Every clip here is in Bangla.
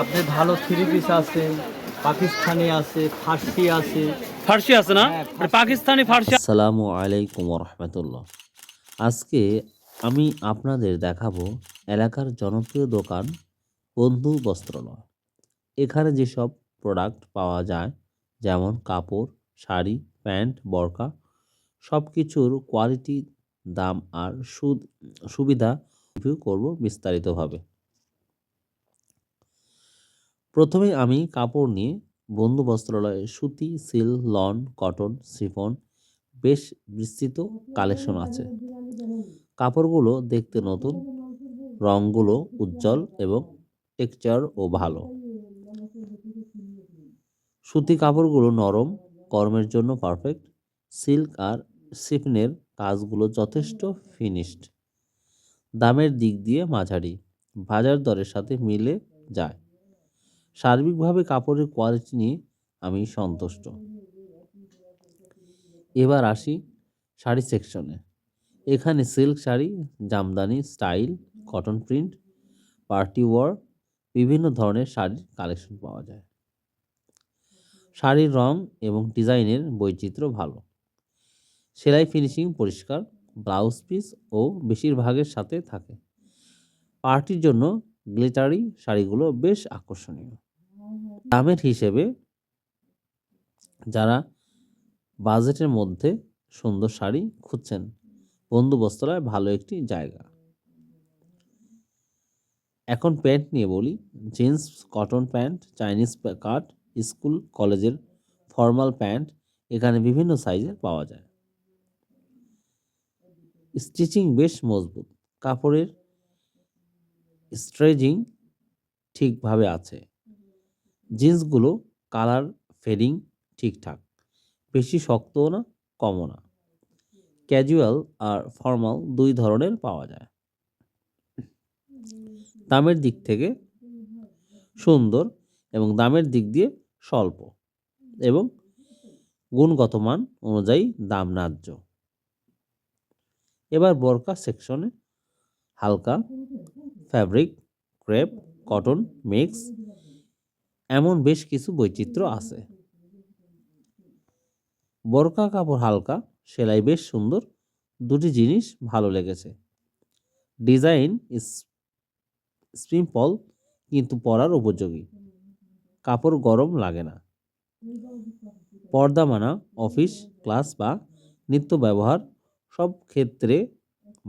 আপনি ভালো থ্রি পিস আছে পাকিস্তানি আছে ফার্সি আছে। ফার্সি আছে না? হ্যাঁ, মানে পাকিস্তানি ফার্সি আসসালামু আলাইকুম রহমতুল্লাহ আজকে আমি আপনাদের দেখাবো এলাকার জনপ্রিয় দোকান বন্ধু বস্ত্রালয় এখানে যেসব প্রোডাক্ট পাওয়া যায় যেমন কাপড় শাড়ি প্যান্ট বরকা সব কিছুর কোয়ালিটি দাম আর সুদ সুবিধা রিভিউ করব বিস্তারিতভাবে। প্রথমে আমি কাপড় নিয়ে বন্ধু বস্ত্রালয়ে সুতি, সিল, লন, কটন সিফন বেশ বিস্তৃত কালেকশন আছে। কাপড়গুলো দেখতে নতুন রঙগুলো উজ্জ্বল এবং টেক্সচারও ভালো। সুতি কাপড়গুলো নরম, কর্মের জন্য পারফেক্ট, সিল্ক আর সিফনের কাজগুলো যথেষ্ট ফিনিশড। দামের দিক দিয়ে মাঝারি, বাজার দরের সাথে মিলে যায়। সার্বিকভাবে কাপড়ের কোয়ালিটি নিয়ে আমি সন্তুষ্ট। এবার আসি শাড়ি সেকশনে এখানে silk sari, jamdani style cotton print party wear বিভিন্ন ধরনের শাড়ির কালেকশন পাওয়া যায়। শাড়ির রং এবং ডিজাইনের বৈচিত্র্য ভালো। সেলাই ফিনিশিং পরিষ্কার ব্লাউজ পিস ও বেশিরভাগের সাথে থাকে। পার্টির জন্য গ্লিটারি শাড়িগুলো বেশ আকর্ষণীয়। দামের হিসেবে যারা বাজেটের মধ্যে সুন্দর শাড়ি খুঁজছেন, বন্ধু বস্ত্রালয় ভালো একটি জায়গা। এখন প্যান্ট নিয়ে বলি, jeans, cotton pant, Chinese cut, school, কলেজের ফর্মাল প্যান্ট এখানে বিভিন্ন সাইজের পাওয়া যায়। স্টিচিং বেশ মজবুত, কাপড়ের স্ট্রেজিং ঠিকভাবে আছে। জিন্সগুলো কালার ফেডিং ঠিকঠাক, বেশি শক্তও না, কমও না। ক্যাজুয়াল আর ফর্মাল দুই ধরনের পাওয়া যায়। দামের দিক থেকে সুন্দর এবং দামের দিক দিয়ে স্বল্প এবং গুণগত মান অনুযায়ী দাম ন্যায্য এবার বরকা সেকশনে হালকা ফ্যাব্রিক, ক্রেপ, কটন মিক্স এমন বেশ কিছু বৈচিত্র্য আছে। বরকা কাপড় হালকা, সেলাই বেশ সুন্দর, দুটি জিনিস ভালো লেগেছে। ডিজাইন সিম্পল, কিন্তু পরার উপযোগী। কাপড় গরম লাগে না। পর্দা মানা, অফিস, ক্লাস বা নিত্য ব্যবহার, সব ক্ষেত্রে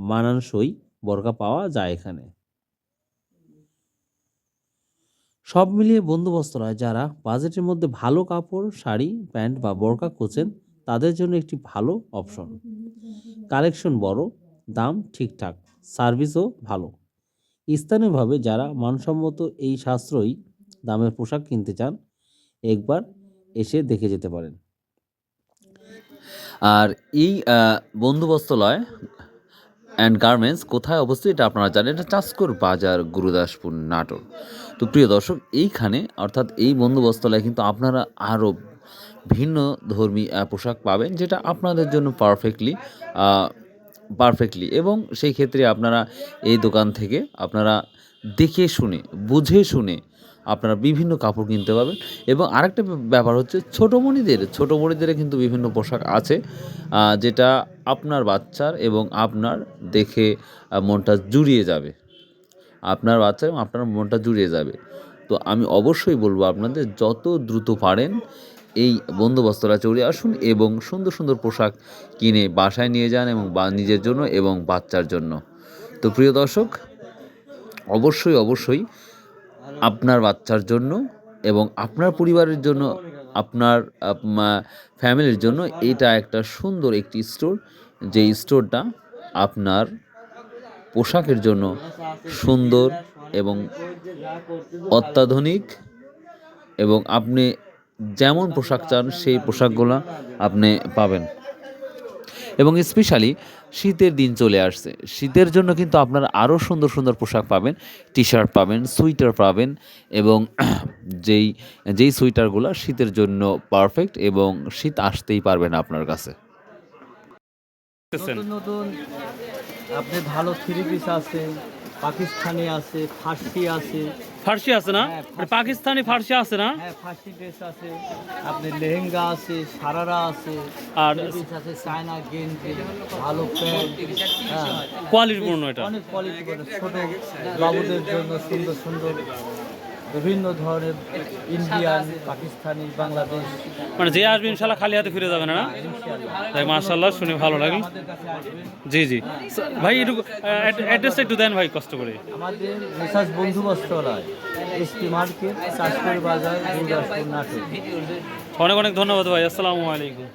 মানানসই বরকা পাওয়া যায় এখানে। সব মিলিয়ে বন্ধু বস্ত্রালয় যারা বাজেটের মধ্যে ভালো কাপড় শাড়ি প্যান্ট বা বোরকা খুঁজেন তাদের জন্য একটি ভালো অপশন। কালেকশন বড় দাম ঠিকঠাক সার্ভিসও ভালো। স্থানীয়ভাবে যারা মানসম্মত এই সাশ্রয়ী দামের পোশাক কিনতে চান একবার এসে দেখে যেতে পারেন। আর এই আহ, বন্ধু বস্ত্রালয় অ্যান্ড গার্মেন্টস কোথায় অবস্থিত এটা আপনারা জানেন এটা চাষকর বাজার গুরুদাসপুর নাটোর। তো প্রিয় দর্শক, এইখানে, অর্থাৎ এই বন্ধু বস্ত্রালয়ে কিন্তু আপনারা আরও ভিন্ন ধর্মী পোশাক পাবেন, যেটা আপনাদের জন্য পারফেক্টলি পারফেক্টলি এবং সেই ক্ষেত্রে আপনারা এই দোকান থেকে আপনারা দেখে শুনে, বুঝে শুনে আপনারা বিভিন্ন কাপড় কিনতে পাবেন এবং আরেকটা ব্যাপার হচ্ছে, ছোটো মণিদের ছোটো মণিদের কিন্তু বিভিন্ন পোশাক আছে যেটা আপনার বাচ্চার এবং আপনার দেখে মনটা জুড়িয়ে যাবে। আপনার বাচ্চা এবং আপনার মনটা জুড়িয়ে যাবে। তো আমি অবশ্যই বলব আপনাদের, যত দ্রুত পারেন এই বন্দোবস্তরা চলে আসুন এবং সুন্দর সুন্দর পোশাক কিনে বাসায় নিয়ে যান এবং বা নিজের জন্য এবং বাচ্চার জন্য। তো প্রিয় দর্শক, অবশ্যই অবশ্যই আপনার বাচ্চার জন্য এবং আপনার পরিবারের জন্য, আপনার ফ্যামিলির জন্য এটা একটা সুন্দর একটি স্টোর। যে স্টোরটা আপনার পোশাকের জন্য সুন্দর এবং অত্যাধুনিক এবং আপনি যেমন পোশাক চান, সেই পোশাকগুলো আপনি পাবেন। এবং স্পেশালি শীতের দিন চলে আসছে। শীতের জন্য কিন্তু আপনার আরও সুন্দর সুন্দর পোশাক পাবেন। টি শার্ট পাবেন সুইটার পাবেন এবং যেই যেই সুইটারগুলো শীতের জন্য পারফেক্ট এবং শীত আসতেই পারবে না আপনার কাছে। নতুন নতুন আপনি ভালো থ্রি পিস আছে পাকিস্তানি আছে ফার্সি আছে। ফার্সি আছে না? হ্যাঁ, পাকিস্তানি ফার্সি আছে না? হ্যাঁ ফার্সি ড্রেস আছে। আপনি লেহেঙ্গা আছে সারারা আছে আর আছে চায়না গেঞ্জি ভালো প্যান্ট হ্যাঁ। কোয়ালিটিপূর্ণ এটা। অনেক কোয়ালিটি ছোট বাবুদের জন্য সুন্দর সুন্দর। বিভিন্ন ধরনের ইন্ডিয়ান পাকিস্তানি বাংলাদেশ মানে যে আসবে ইনশাল্লাহ খালি হাতে ফিরে যাবে না তাই মার্শাল্লাহ শুনে ভালো লাগল। জি জি। ভাই একটু অ্যাড্রেসটা একটু দেন ভাই কষ্ট করে। আমাদের মেসাজ বন্ধু বস্ত্রালয় এসটি মার্কেট চাষপুর বাজার গুরদাসপুর নাটক অনেক অনেক ধন্যবাদ ভাই আসসালামু আলাইকুম।